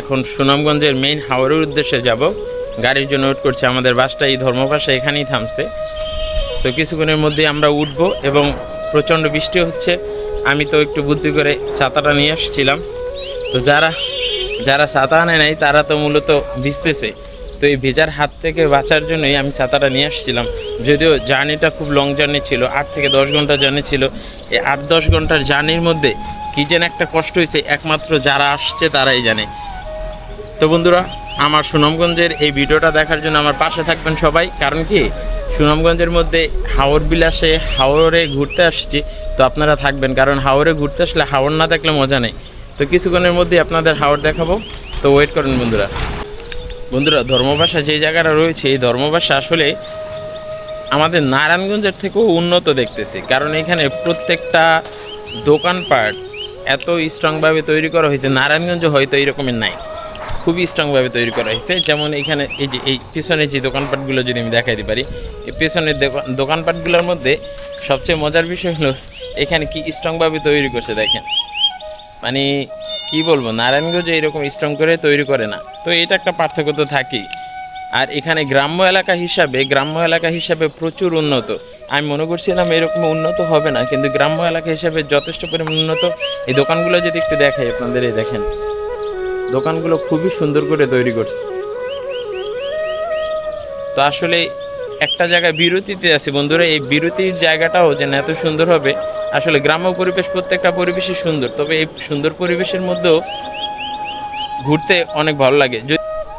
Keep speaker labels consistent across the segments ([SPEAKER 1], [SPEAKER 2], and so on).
[SPEAKER 1] এখন সুনামগঞ্জের মেইন হাওড়ের উদ্দেশ্যে যাব। গাড়ির জন্য ওয়েট করছে আমাদের বাসটা, এই ধর্মপাশে এখানেই থামছে। তো কিছুক্ষণের মধ্যে আমরা উঠব এবং প্রচণ্ড বৃষ্টি হচ্ছে। আমি তো একটু বুদ্ধি করে ছাতাটা নিয়ে আসছিলাম। তো যারা যারা ছাতা আনে নাই, তারা তো মূলত ভিজতেছে। তো এই ভেজার হাত থেকে বাঁচার জন্যই আমি ছাতাটা নিয়ে আসছিলাম। যদিও জার্নিটা খুব লং জার্নি ছিল, আট থেকে দশ ঘণ্টা জার্নি ছিল। এই আট, দশ ঘণ্টার জার্নির মধ্যে কী যেন একটা কষ্ট হয়েছে, একমাত্র যারা আসছে তারাই জানে। তো বন্ধুরা, আমার সুনামগঞ্জের এই ভিডিওটা দেখার জন্য আমার পাশে থাকবেন সবাই। কারণ কি? সুনামগঞ্জের মধ্যে হাওড় বিলাসে হাওড়ে ঘুরতে আসছি, তো আপনারা থাকবেন। কারণ হাওড়ে ঘুরতে আসলে হাওড় না দেখলে মজা নেই। তো কিছুক্ষণের মধ্যে আপনাদের হাওড় দেখাবো। তো ওয়েট করেন বন্ধুরা। বন্ধুরা, ধর্মভাষা যে জায়গাটা রয়েছে, এই ধর্মভাষা আসলে আমাদের নারায়ণগঞ্জের থেকেও উন্নত দেখতেছি। কারণ এখানে প্রত্যেকটা দোকানপাট এত স্ট্রংভাবে তৈরি করা হয়েছে, নারায়ণগঞ্জ হয়তো এইরকমের নাই। খুবই স্ট্রংভাবে তৈরি করা হয়েছে। যেমন এখানে এই যে, এই পিছনে যে দোকানপাটগুলো যদি আমি দেখাইতে পারি, এই পিছনের দোকান- দোকানপাটগুলোর মধ্যে সবচেয়ে মজার বিষয় হলো, এখানে কি স্ট্রংভাবে তৈরি করছে দেখেন। মানে কি বলব, নারায়ণগঞ্জ এইরকম স্ট্রং করে তৈরি করে না। তো এটা একটা পার্থক্য তো থাকেই। আর এখানে গ্রাম্য এলাকা হিসাবে, গ্রাম্য এলাকা হিসাবে প্রচুর উন্নত। আমি মনে করছিলাম এরকম উন্নত হবে না, কিন্তু গ্রাম্য এলাকা হিসাবে যথেষ্ট পরিমাণ উন্নত। এই দোকানগুলো যদি একটু দেখাই আপনাদের, এই দেখেন। দোকানগুলো খুবই সুন্দর করে তৈরি করছে। তো আসলে একটা জায়গায় বিরতিতে আছি, বন্ধুরা। এই বিরতির জায়গাটাও যেন এত সুন্দর হবে। আসলে গ্রাম্য পরিবেশ, প্রত্যেকটা পরিবেশই সুন্দর। তবে এই সুন্দর পরিবেশের মধ্যেও ঘুরতে অনেক ভালো লাগে।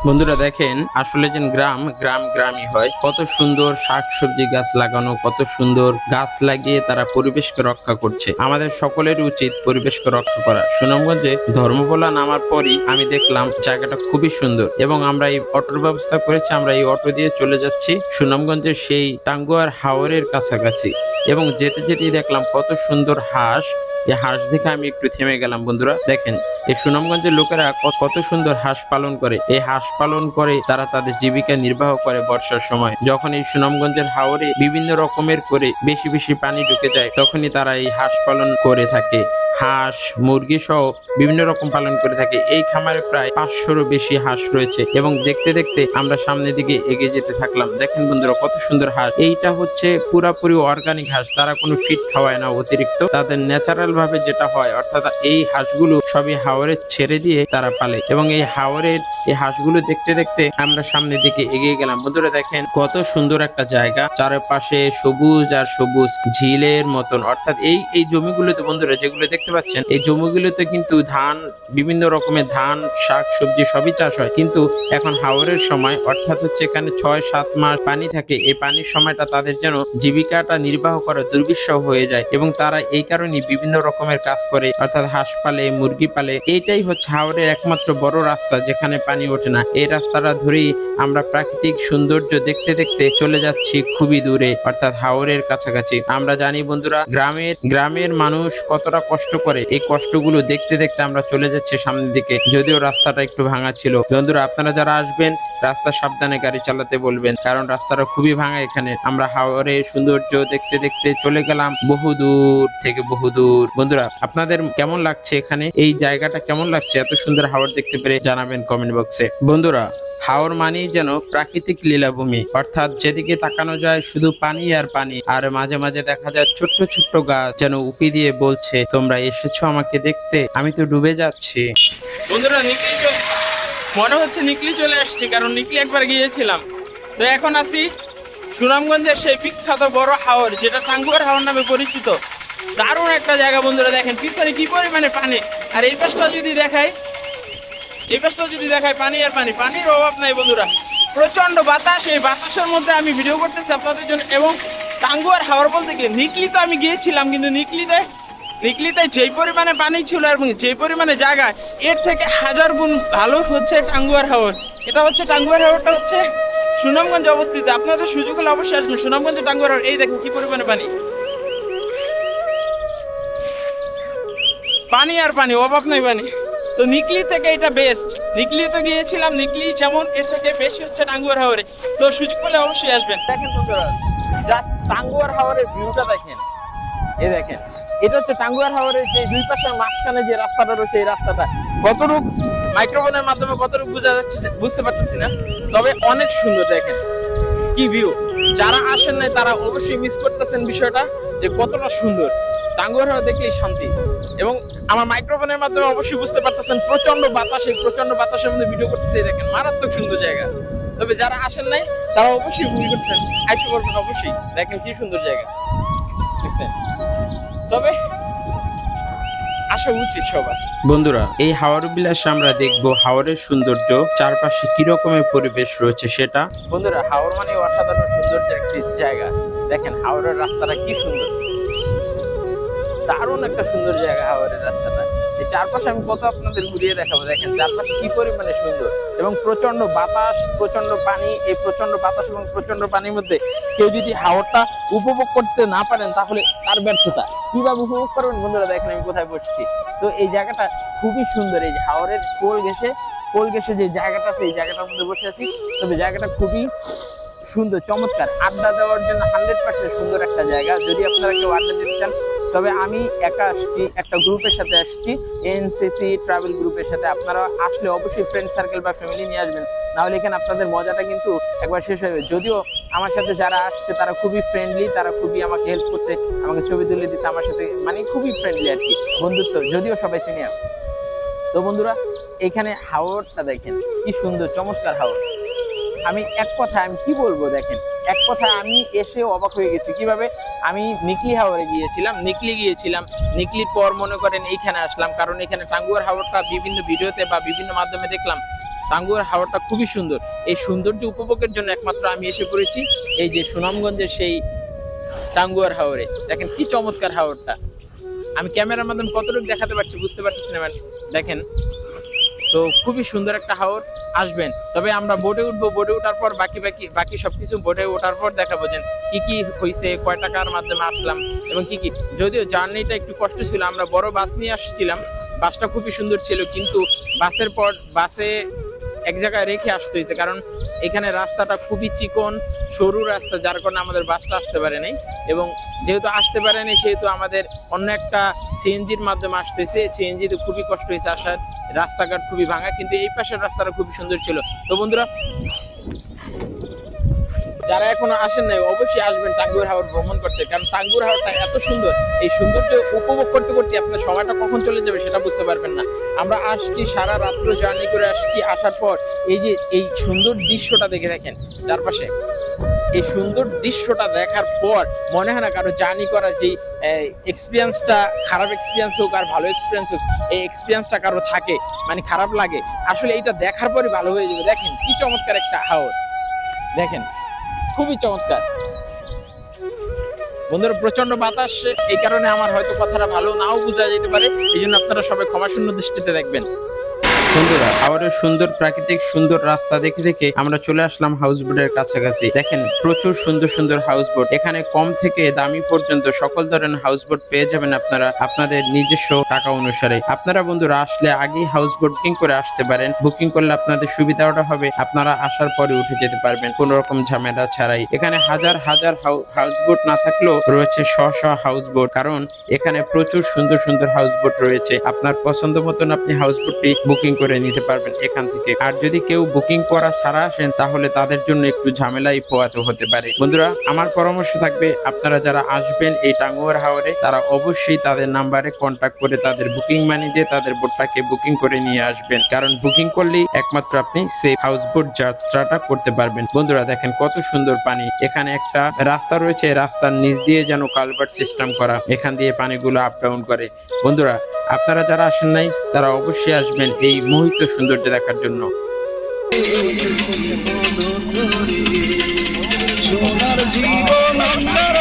[SPEAKER 1] বন্ধুরা দেখেন, আসলে যে গ্রাম গ্রাম, গ্রামই হয়। কত সুন্দর শাকসবজি গাছ লাগানো, কত সুন্দর গাছ লাগিয়ে তারা পরিবেশকে রক্ষা করছে। আমাদের সকলের উচিত পরিবেশকে রক্ষা করা। সুনামগঞ্জে ধর্মবলা নামার পরই আমি দেখলাম জায়গাটা খুবই সুন্দর এবং আমরা এই অটোর ব্যবস্থা করেছি, আমরা এই অটো দিয়ে চলে যাচ্ছি। সুনামগঞ্জের সেই টাঙ্গুয়ার হাওরের কাছাকাছি। এবং যেতে যেতেই দেখলাম কত সুন্দর হাঁস। এই হাঁস দেখে আমি একটু থেমে গেলাম, বন্ধুরা। দেখেন এই সুনামগঞ্জের লোকেরা কত সুন্দর হাঁস পালন করে। এই হাঁস পালন করে তারা তাদের জীবিকা নির্বাহ করে বর্ষার সময়। যখন এই সুনামগঞ্জের হাওরে বিভিন্ন রকমের করে বেশি বেশি পানি ঢুকে যায়, তখনই তারা এই হাঁস পালন করে থাকে। হাঁস, মুরগি সহ বিভিন্ন রকম পালন করে থাকে। এই খামারে প্রায় পাঁচশোরও বেশি হাঁস রয়েছে এবং দেখতে দেখতে আমরা সামনের দিকে এগিয়ে যেতে থাকলাম। দেখেন, বন্ধুরা, কত সুন্দর হাঁস। এইটা হচ্ছে পুরাপুরি অর্গানিক হাঁস, তারা কোনো ফিট খাওয়ায় না অতিরিক্ত। তাদের ন্যাচারাল ভাবে যেটা হয়, অর্থাৎ এই হাঁসগুলো সবই হাওরে ছেড়ে দিয়ে তারা পালে। এবং এই হাওরের এই হাঁসগুলো দেখতে দেখতে আমরা সামনের দিকে এগিয়ে গেলাম। বন্ধুরা দেখেন কত সুন্দর একটা জায়গা। চারপাশে সবুজ আর সবুজ ঝিলের মতন। অর্থাৎ এই এই জমিগুলোতে বন্ধুরা যেগুলো দেখতে পাচ্ছেন, এই জমিগুলোতে কিন্তু ধান, বিভিন্ন রকমের ধান, শাক, সবজি সবই চাষ হয়। কিন্তু এখন হাওরের সময়, অর্থাৎ হচ্ছে এখানে ছয়, সাত মাস পানি থাকে। এই পানির সময়টা তাদের যেন জীবিকাটা নির্বাহ করা দুর্বিষহ হয়ে যায় এবং তারা এই কারণেই বিভিন্ন রকমের কাজ করে, অর্থাৎ হাঁস পালে, মুরগি পালে। এইটাই হচ্ছে হাওরের একমাত্র বড় রাস্তা যেখানে পানি ওঠে না। এই রাস্তাটা ধরেই আমরা প্রাকৃতিক সৌন্দর্য দেখতে দেখতে চলে যাচ্ছি খুবই দূরে, অর্থাৎ হাওরের কাছাকাছি। আমরা জানি বন্ধুরা, গ্রামের গ্রামের মানুষ কতটা কষ্ট করে। এই কষ্টগুলো দেখতে দেখতে আমরা চলে যাচ্ছি সামনের দিকে। যদিও রাস্তাটা একটু ভাঙা ছিল। বন্ধুরা, আপনারা যারা আসবেন রাস্তা সাবধানে গাড়ি চালাতে বলবেন। কারণ রাস্তাটা খুবই ভাঙা এখানে। আমরা হাওরের সৌন্দর্য দেখতে দেখতে চলে গেলাম বহু দূর থেকে বহু দূর। বন্ধুরা, আপনাদের কেমন লাগছে এখানে? এই জায়গাটা কেমন লাগছে? এত সুন্দর হাওর দেখতে পেরে জানাবেন কমেন্ট বক্সে বন্ধুরা, হাওর মানেই যেন প্রাকৃতিক লীলাভূমি। অর্থাৎ যেদিকে তাকানো যায় শুধু পানি আর পানি। আর মাঝে মাঝে দেখা যায় ছোট্ট ছোট্ট গাছ যেন উকি দিয়ে বলছে, তোমরা এসেছ আমাকে দেখতে? আমি তো ডুবে যাচ্ছি। বন্ধুরা মনে হচ্ছে নিকলি চলে আসছি, কারণ নিকলি একবার গিয়েছিলাম। তো এখন আসি সুনামগঞ্জের সেই বিখ্যাত বড় হাওর, যেটা টাঙ্গুয়ার হাওর নামে পরিচিত। দারুণ একটা জায়গা বন্ধুরা, দেখেন, পিছনে কি পরিমাণে পানি? আর এই পাশটা যদি দেখাই, এই পাশটা যদি দেখায় পানি আর পানি, পানির অভাব নাই বন্ধুরা। প্রচণ্ড বাতাস, এই বাতাসের মধ্যে আমি ভিডিও করতেছি আপনাদের জন্য, এবং টাঙ্গুয়ার হাওয়ার বলতে গিয়ে নিকলি তো আমি গিয়েছিলাম, কিন্তু নিকলিতে নিকলিতে যেই পরিমাণে পানি ছিল এবং যেই পরিমাণে জায়গা, এর থেকে হাজার গুণ ভালো হচ্ছে টাঙ্গুয়ার হাওর। এটা হচ্ছে টাঙ্গুয়ার হাওরটা হচ্ছে সুনামগঞ্জ অবস্থিত। আপনাদের সুযোগ হলে অবশ্যই আসবেন। সুনামগঞ্জে টাঙ্গুয়ার হাওর, এই দেখেন কি পরিমাণে পানি। পানি আর পানি অভাব নাই পানি। তো নিকলি থেকে এটা বেস্ট নিকলি তো গিয়েছিলাম, নিকলি যেমন, এর থেকে বেশি হচ্ছে টাঙ্গুয়ার হাওরে। তো সুযোগ পেলে অবশ্যই আসবেন। দেখেন জাস্ট টাঙ্গুয়ার হাওরের ভিউটা দেখেন। এ দেখেন। এটা হচ্ছে টাঙ্গুয়ার হাওরের যে দুই পাশের মাঝখানে যে রাস্তাটা রয়েছে, এই রাস্তাটা। কতটুক মাইক্রোফোনের মাধ্যমে কতটুকু বোঝা যাচ্ছে বুঝতে পারতেছি না। তবে অনেক সুন্দর দেখেন। কি ভিউ যারা আসেন নাই, তারা অবশ্যই মিস করতেছেন বিষয়টা যে কতটা সুন্দর। টাঙ্গুয়ার হাওর দেখলেই শান্তি। এবং আমার মাইক্রোফোনের মাধ্যমে অবশ্যই বুঝতে পারতেছেন প্রচণ্ড বাতাস প্রচণ্ড বাতাসের মধ্যে ভিডিও করতেছে দেখেন, মারাত্মক সুন্দর জায়গা। তবে যারা আসেন নাই, তারা অবশ্যই ভুল করছেন। আইসে করবেন অবশ্যই। দেখেন কি সুন্দর জায়গা। তবে আসা উচিত সবার। বন্ধুরা এই হাওয়ার বিলাসে আমরা দেখব হাওয়ারের সৌন্দর্য চারপাশে কি রকমের পরিবেশ রয়েছে সেটা। বন্ধুরা হাওর মানে অসাধারণ সৌন্দর্য একটি জায়গা। দেখেন হাওরের রাস্তাটা কি সুন্দর। দারুণ একটা সুন্দর জায়গা হাওরের রাস্তাটা। এই চারপাশে আমি কত আপনাদের ঘুরিয়ে দেখাবো, দেখেন চারপাশে কি পরিমাণে সুন্দর। এবং প্রচণ্ড বাতাস প্রচণ্ড পানি, এই প্রচণ্ড বাতাস এবং প্রচণ্ড পানির মধ্যে কেউ যদি হাওরটা উপভোগ করতে না পারেন, তাহলে তার ব্যর্থতা। কীভাবে উপভোগ করবেন? বন্ধুরা, দেখেন আমি কোথায় বসছি। তো এই জায়গাটা খুবই সুন্দর, এই যে হাওরের কোল ঘেসে কোল ঘেসে যে জায়গাটা আছে, এই জায়গাটার মধ্যে বসে আছি। তবে জায়গাটা খুবই সুন্দর, চমৎকার। আড্ডা দেওয়ার জন্য হান্ড্রেড পার্সেন্ট সুন্দর একটা জায়গা। যদি আপনারা কেউ আড্ডা দিতে চান তবে আমি একা আসছি, একটা গ্রুপের সাথে আসছি এনসিসি ট্রাভেল গ্রুপের সাথে। আপনারা আসলে অবশ্যই ফ্রেন্ড সার্কেল বা ফ্যামিলি নিয়ে আসবেন। নাহলে এখানে আপনাদের মজাটা কিন্তু একবার শেষ হয়ে যাবে। যদিও আমার সাথে যারা আসছে, তারা খুবই ফ্রেন্ডলি তারা খুবই আমাকে হেল্প করছে, আমাকে ছবি তুলে দিচ্ছে আমার সাথে মানে খুবই ফ্রেন্ডলি আর কি, বন্ধুত্ব, যদিও সবাই সিনিয়র তো বন্ধুরা, এখানে হাওরটা দেখেন, কি সুন্দর, চমৎকার হাওর আমি এক কথা আমি কি বলব দেখেন? এক কথা আমি এসে অবাক হয়ে গেছি। কীভাবে? আমি নিকলি হাওরে গিয়েছিলাম, নিকলি গিয়েছিলাম। নিকলির পর মনে করেন এইখানে আসলাম। কারণ এখানে টাঙ্গুয়ার হাওরটা বিভিন্ন ভিডিওতে বা বিভিন্ন মাধ্যমে দেখলাম। টাঙ্গুয়ার হাওরটা খুবই সুন্দর। এই সৌন্দর্য উপভোগের জন্য একমাত্র আমি এসে পড়েছি এই যে সুনামগঞ্জের সেই টাঙ্গুয়ার হাওরে। দেখেন কি চমৎকার হাওরটা। আমি ক্যামেরার মাধ্যমে কতটুকু দেখাতে পারছি বুঝতে পারতেছি না দেখেন তো খুবই সুন্দর একটা হাওর আসবেন। তবে আমরা বোটে উঠবো বোটে ওঠার পর বাকি বাকি বাকি সব কিছু বোটে ওঠার পর দেখাবো যে কী কী হয়েছে কয় টাকার মাধ্যমে আসলাম এবং কী কী। যদিও জার্নিটা একটু কষ্ট ছিল, আমরা বড় বাস নিয়ে আসছিলাম। বাসটা খুবই সুন্দর ছিল, কিন্তু বাসের পর বাসে এক জায়গায় রেখে আসতে হয়েছে, কারণ এখানে রাস্তাটা খুবই চিকন, সরু রাস্তা, যার কারণে আমাদের বাসটা আসতে পারে নাই। এবং যেহেতু আসতে পারেনি সেহেতু আমাদের অন্য একটা সিএনজির মাধ্যমে আসতে হয়েছে। সিএনজিতে খুবই কষ্ট হয়েছে, আসার রাস্তাঘাট খুবই ভাঙা, কিন্তু এই পাশের রাস্তাটা খুবই সুন্দর ছিল। তো বন্ধুরা যারা এখনও আসেন নাই, অবশ্যই আসবেন টাঙ্গুর হাওর ভ্রমণ করতে, কারণ টাঙ্গুর হাওরটা এত সুন্দর। এই সৌন্দর্য উপভোগ করতে করতে আপনার সময়টা কখন চলে যাবে সেটা বুঝতে পারবেন না। আমরা আসছি সারা রাত্র জার্নি করে আসছি, আসার পর এই যে এই সুন্দর দৃশ্যটা দেখে দেখেন, চারপাশে। এই সুন্দর দৃশ্যটা দেখার পর মনে হয় না কারও জার্নি করার যে এক্সপিরিয়েন্সটা খারাপ এক্সপিরিয়েন্স হোক আর ভালো এক্সপিরিয়েন্স হোক, এই এক্সপিরিয়েন্সটা কারও থাকে মানে খারাপ লাগে। আসলে এটা দেখার পরই ভালো হয়ে যাবে। দেখেন কি চমৎকার একটা হাওর। দেখেন। খুবই চমৎকার। বন্ধুরা প্রচণ্ড বাতাস, এই কারণে আমার হয়তো কথাটা ভালো নাও বোঝা যেতে পারে। এই জন্য আপনারা সবাই ক্ষমাশূন্য দৃষ্টিতে দেখবেন। বন্ধুরা, আবারও সুন্দর প্রাকৃতিক সুন্দর রাস্তা দেখে দেখে আমরা চলে আসলাম হাউস বোটের কাছাকাছি। দেখেন, প্রচুর সুন্দর সুন্দর হাউস বোট এখানে কম থেকে দামি পর্যন্ত সকল ধরনের হাউস বোট পেয়ে যাবেন আপনারা আপনাদের নিজস্ব টাকা অনুসারে। আপনারা বন্ধুরা, আসলে আগেই হাউস বোট করে আসতে পারেন। বুকিং করলে আপনাদের সুবিধাটা হবে। আপনারা আসার পরে উঠে যেতে পারবেন। কোন রকম ঝামেলা ছাড়াই। এখানে হাজার হাজার হাউস বোট না থাকলেও রয়েছে শ শ হাউস বোট কারণ এখানে প্রচুর সুন্দর সুন্দর হাউস বোট রয়েছে। আপনার পছন্দ মতন আপনি হাউস বোটটি বুকিং করে নিতে পারবেন এখান থেকে। আর যদি কেউ বুকিং করা ছাড়া আসেন, তাহলে তাদের জন্য একটু ঝামেলাই পোয়াতে হতে পারে। বন্ধুরা, আমার পরামর্শ থাকবে, আপনারা যারা আসবেন এই টাঙ্গুয়ার হাওরে, তারা অবশ্যই তাদের নাম্বারে কন্ট্যাক্ট করে তাদের বুকিং মানি দিয়ে তাদের বোটটাকে বুকিং করে নিয়ে আসবেন। কারণ বুকিং করলেই একমাত্র আপনি সেফ হাউস বোট যাত্রাটা করতে পারবেন। বন্ধুরা, দেখেন কত সুন্দর পানি। এখানে একটা রাস্তা রয়েছে, রাস্তার নিচ দিয়ে যেন কালভার্ট সিস্টেম করা। এখান দিয়ে পানিগুলো আপ ডাউন করে। বন্ধুরা আপনারা যারা আসেন নাই তারা অবশ্যই আসবেন এই মোহিত সৌন্দর্য দেখার জন্য।
[SPEAKER 2] সোনার জীবন অন্ধকার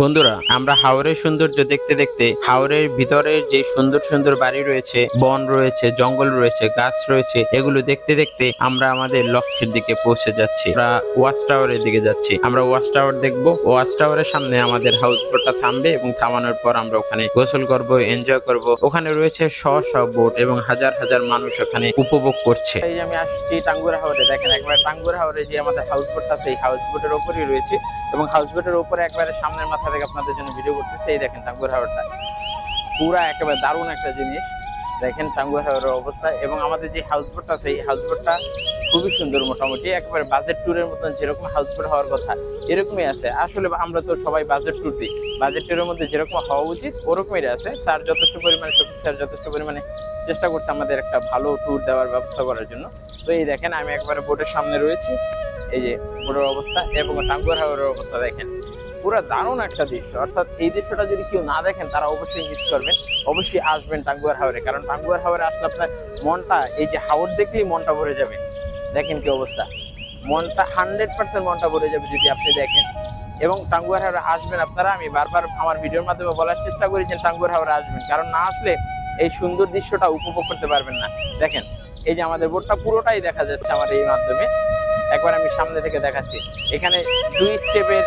[SPEAKER 2] বন্ধুরে, আমরা
[SPEAKER 1] হাওরের সৌন্দর্য দেখতে দেখতে হাওরের ভিতরের যে সুন্দর সুন্দর বাড়ি রয়েছে, বন রয়েছে, জঙ্গল রয়েছে, গাছ রয়েছে, এগুলো দেখতে দেখতে আমরা আমাদের লক্ষ্যের দিকে পৌঁছে যাচ্ছি। আমরা ওয়াচ টাওয়ারের দিকে যাচ্ছি। আমরা ওয়াচ টাওয়ার দেখব। ওয়াচ টাওয়ারের সামনে আমাদের হাউস বোটটা থামবে এবং থামানোর পর আমরা ওখানে গোসল করব, এনজয় করব। ওখানে রয়েছে শ শ বোট এবং হাজার হাজার মানুষ ওখানে উপভোগ করছে। এই আমি আসছি টাঙ্গুরা হাওরে, দেখেন একবার টাঙ্গুরা হাওরে যে আমাদের হাউস বোটটা আছে, এই হাউস বোটের উপরেই রয়েছে এবং হাউস বোটের উপরে একবারে সামনের মাথা থেকে আপনাদের জন্য ভিডিও করতেছে, এই দেখেন টাঙ্গুর হাওরটা। পুরা একেবারে দারুণ একটা জিনিস। দেখেন টাঙ্গুর হাওরের অবস্থা এবং আমাদের যে হাউস বোটটা আছে, এই হাউস বোটটা খুবই সুন্দর মোটামুটি। একেবারে বাজেট ট্যুরের মতন যেরকম হাউস বোট হওয়ার কথা, এরকমই আছে। আসলে আমরা তো সবাই বাজেট ট্যুর দিই বাজেট ট্যুরের মধ্যে যেরকম হওয়া উচিত, ওরকমই আছে। স্যার যথেষ্ট পরিমাণে সত্যি স্যার যথেষ্ট পরিমাণে চেষ্টা করছে আমাদের একটা ভালো ট্যুর দেওয়ার ব্যবস্থা করার জন্য। তো এই দেখেন, আমি একবারে বোটের সামনে রয়েছি। এই যে বোটের অবস্থা এবং টাঙ্গুয়ার হাওরের অবস্থা দেখেন। পুরো দারুণ একটা দৃশ্য। অর্থাৎ এই দৃশ্যটা যদি কেউ না দেখেন, তারা অবশ্যই মিস করবেন অবশ্যই আসবেন টাঙ্গুয়ার হাওরে, কারণ টাঙ্গুয়ার হাওরে আসলে আপনার মনটা, এই যে হাওর দেখলেই মনটা ভরে যাবে। দেখেন কি অবস্থা। মনটা হান্ড্রেড পার্সেন্ট মনটা ভরে যাবে যদি আপনি দেখেন। এবং টাঙ্গুয়ার হাওরে আসবেন আপনারা, আমি বারবার আমার ভিডিওর মাধ্যমে বলার চেষ্টা করি যে টাঙ্গুয়ার হাওরে আসবেন। কারণ না আসলে এই সুন্দর দৃশ্যটা উপভোগ করতে পারবেন না। দেখেন, এই যে আমাদের বোটটা পুরোটাই দেখা যাচ্ছে আমার এই মাধ্যমে। একবার আমি সামনে থেকে দেখাচ্ছি। এখানে দুই স্টেপের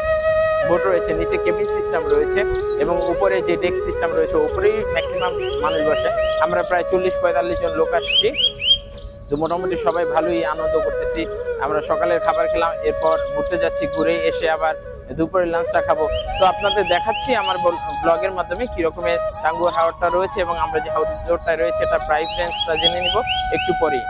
[SPEAKER 1] বোট রয়েছে, নিচে কেবিন সিস্টেম রয়েছে এবং উপরে যে ডেস্ক সিস্টেম রয়েছে উপরেই ম্যাক্সিমাম মানুষ বসে। আমরা প্রায় চল্লিশ পঁয়তাল্লিশ জন লোক আসছি। তো মোটামুটি সবাই ভালোই আনন্দ করতেছি। আমরা সকালের খাবার খেলাম, এরপর ঘুরতে যাচ্ছি, ঘুরে এসে আবার দুপুরের লাঞ্চটা খাব। তো আপনাদের দেখাচ্ছি আমার ব্লগের মাধ্যমে কি রকমের টাঙ্গুয়ার হাওয়ারটা রয়েছে এবং আমরা যে হাউস রোডটা রয়েছে, এটা প্রাইস রেঞ্জটা জেনে নিব একটু পরেই।